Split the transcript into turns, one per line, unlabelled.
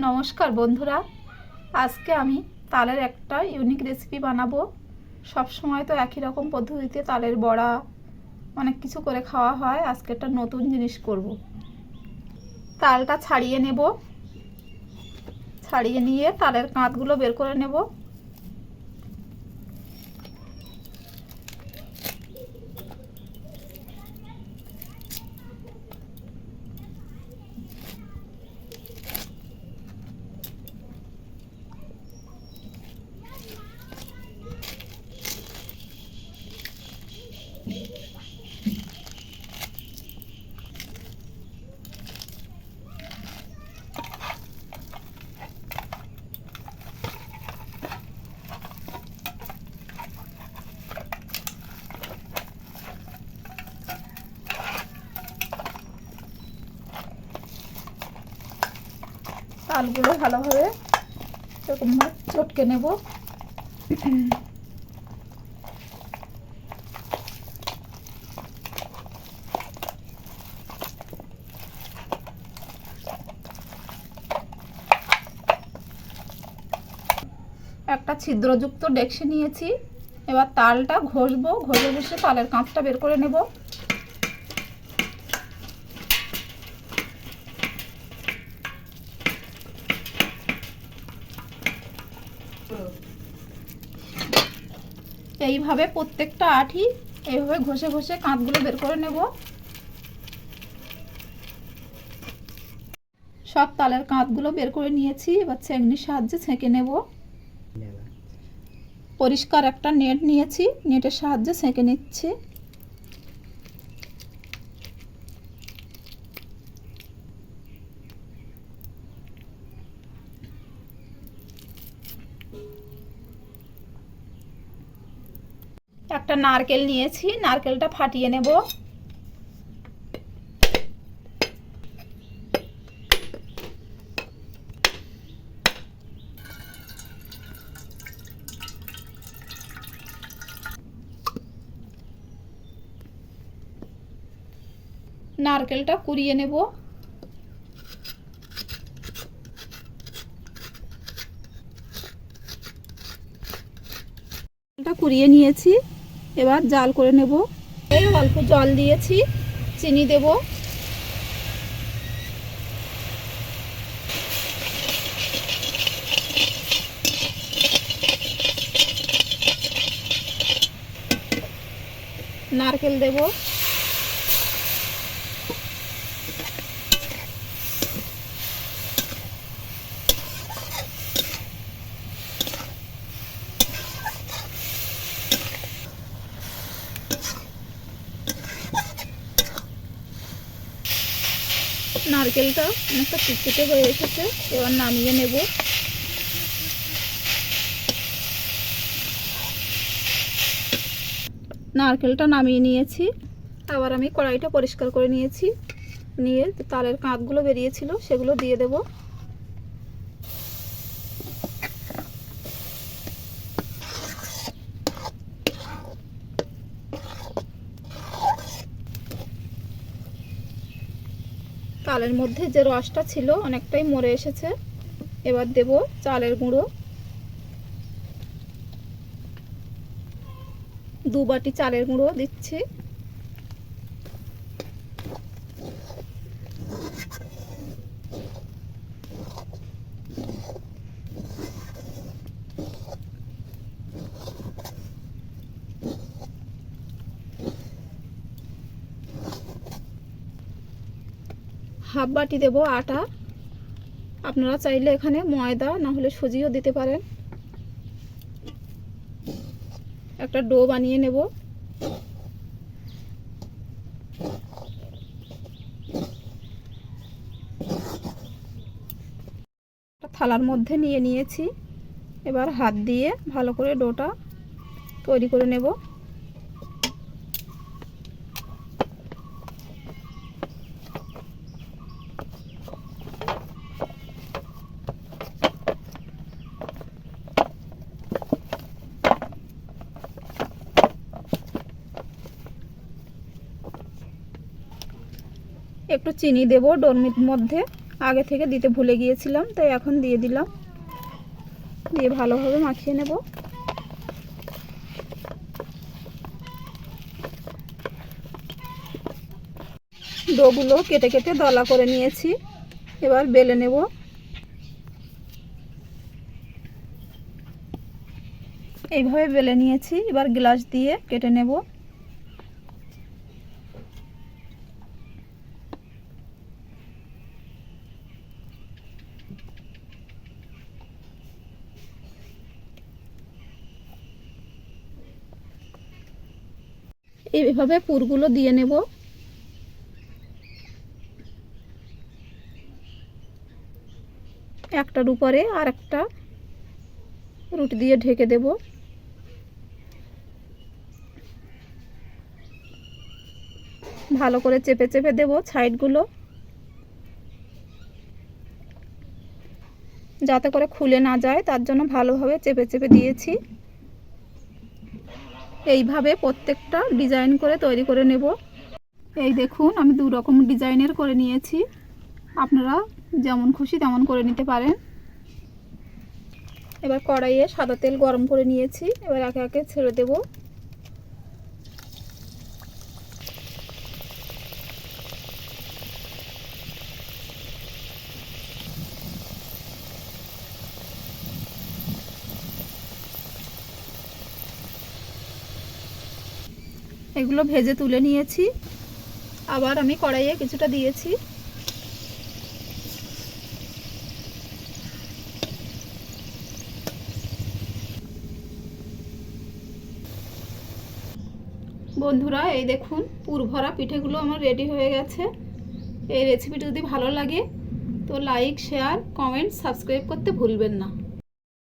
নমস্কার বন্ধুরা। আজকে আমি তালের একটা ইউনিক রেসিপি বানাবো। সব সময় তো একই রকম পদ্ধতিতে তালের বড়া, অনেক কিছু করে খাওয়া হয়। আজকে একটা নতুন জিনিস করব। তালটা ছাড়িয়ে নেব। ছাড়িয়ে নিয়ে তালের কাঁধগুলো বের করে নেব। তালগুলো ভালোভাবে এরকমভাবে চটকে নেব। একটা ছিদ্রযুক্ত ডেকসি নিয়েছি। এবার তালটা ঘষবো, ঘষে ঘষে তালের কাঁচটা বের করে নেব। এইভাবে প্রত্যেকটা আঠি এইভাবে ঘষে ঘষে কাঁধগুলো বের করে নেব। সব তালের কাঁধগুলো বের করে নিয়েছি এবার ছেঁকনির সাহায্যে ছেঁকে নেব। পরিষ্কার একটা নেট নিয়েছি নেটের সাহায্যে ছেঁকে নিচ্ছি। একটা নারকেল নিয়েছি নারকেলটা ফাটিয়ে নেব। নারকেলটা কুড়িয়ে নেব। কুড়িয়ে নিয়েছি। এবার জাল করে নেব। এই অল্প জল দিয়েছি চিনি দেব। নারকেল দেব। নারকেলটা অনেকটা চিটচিটে হয়ে এসেছে, এবার নামিয়ে নেব। নারকেলটা নামিয়ে নিয়েছি। আবার আমি কড়াইটা পরিষ্কার করে নিয়েছি। নিয়ে তালের কাঁধগুলো বেরিয়েছিল, সেগুলো দিয়ে দেব। তালের মধ্যে যে রসটা ছিল অনেকটাই মরে এসেছে। এবার দেব চালের গুঁড়ো। দু বাটি চালের গুঁড়ো দিচ্ছি। হাফ বাটি দেব, আটা। আপনারা চাইলে এখানে ময়দা, না হলে সুজিও দিতে পারেন। একটা ডো বানিয়ে নেব। থালার মধ্যে নিয়ে নিয়েছি। এবার হাত দিয়ে ভালো করে ডোটা তৈরি করে নেব। একটু চিনি দেব ডোর মধ্যে। আগে থেকে দিতে ভুলে গিয়েছিলাম, তাই এখন দিয়ে দিলাম। দিয়ে ভালোভাবে মাখিয়ে নেব। ডোগুলো কেটে কেটে দলা করে নিয়েছি। এবার বেলে নেব। এইভাবে বেলে নিয়েছি। এবার গ্লাস দিয়ে কেটে নেব। এইভাবে পুরগুলো দিয়ে নেব। একটার উপরে আর একটা রুটি দিয়ে ঢেকে দেব। ভালো করে চেপে চেপে দেব সাইডগুলো। যাতে করে খুলে না যায়, তার জন্য ভালোভাবে চেপে চেপে দিয়েছি। এইভাবে প্রত্যেকটা ডিজাইন করে তৈরি করে নেব। এই দেখুন, আমি দু রকম ডিজাইনের করে নিয়েছি। আপনারা যেমন খুশি তেমন করে নিতে পারেন। এবার কড়াইয়ে সাদা তেল গরম করে নিয়েছি। এবার একে একে ছেড়ে দেব। এগুলো ভেজে তুলে নিয়েছি। আবার আমি কড়াইয়ে কিছুটা দিয়েছি। বন্ধুরা, এই দেখুন পুরভরা পিঠেগুলো আমার রেডি হয়ে গেছে। এই রেসিপিটি যদি ভালো লাগে, তো লাইক শেয়ার কমেন্ট সাবস্ক্রাইব করতে ভুলবেন না।